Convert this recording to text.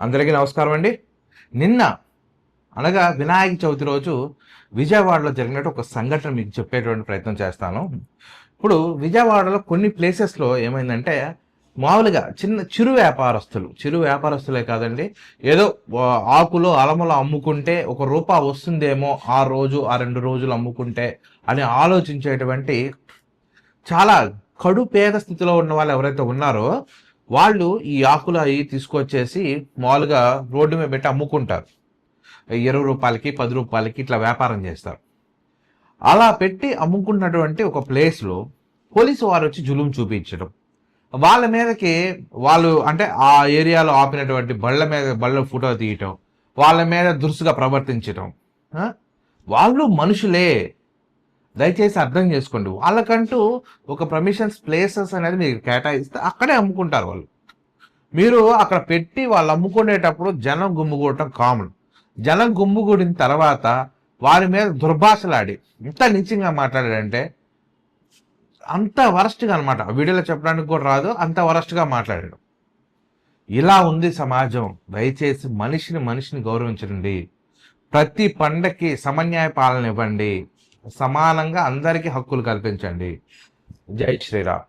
అందరికీ నమస్కారం అండి. నిన్న అనగా వినాయక చవితి రోజు విజయవాడలో జరిగినట్టు ఒక సంఘటన మీకు చెప్పేటువంటి ప్రయత్నం చేస్తాను. ఇప్పుడు విజయవాడలో కొన్ని ప్లేసెస్లో ఏమైందంటే మామూలుగా చిన్న చిరు వ్యాపారస్తులు చిరు వ్యాపారస్తులే కాదండి. ఏదో ఆకులు అలములు అమ్ముకుంటే ఒక రూపా వస్తుందేమో ఆ రోజు ఆ రెండు రోజులు అమ్ముకుంటే అని ఆలోచించేటువంటి చాలా కడు పేద స్థితిలో ఉన్న వాళ్ళు ఎవరైతే ఉన్నారో వాళ్ళు ఈ ఆకులు అవి తీసుకొచ్చేసి మామూలుగా రోడ్డు మీద పెట్టి అమ్ముకుంటారు. ఇరవై రూపాయలకి పది రూపాయలకి ఇట్లా వ్యాపారం చేస్తారు. అలా పెట్టి అమ్ముకున్నటువంటి ఒక ప్లేస్లో పోలీసు వారు వచ్చి జులుం చూపించడం. వాళ్ళ మీదకి వాళ్ళు అంటే ఆ ఏరియాలో ఆపినటువంటి బళ్ళ మీద బళ్ళ ఫోటో తీయటం వాళ్ళ మీద దురుసుగా ప్రవర్తించటం వాళ్ళు మనుషులే. దయచేసి అర్థం చేసుకోండి. వాళ్ళకంటూ ఒక ప్రమిషన్స్ ప్లేసెస్ అనేది మీకు కేటాయిస్తే అక్కడే అమ్ముకుంటారు వాళ్ళు. మీరు అక్కడ పెట్టి వాళ్ళు అమ్ముకునేటప్పుడు జనం గుమ్ముగూడటం కామన్ జనం గుమ్ముగూడిన తర్వాత వారి మీద దుర్భాషలాడి ఎంత నిత్యంగా మాట్లాడాడంటే అంత వరస్ట్గా అనమాట వీడియోలో చెప్పడానికి కూడా రాదు అంత వరస్ట్గా మాట్లాడాడు. ఇలా ఉంది సమాజం. దయచేసి మనిషిని మనిషిని గౌరవించండి. ప్రతి పండక్కి సమన్యాయ పాలన ఇవ్వండి. సమానంగా అందరికీ హక్కులు కల్పించండి. జై శ్రీరామ్.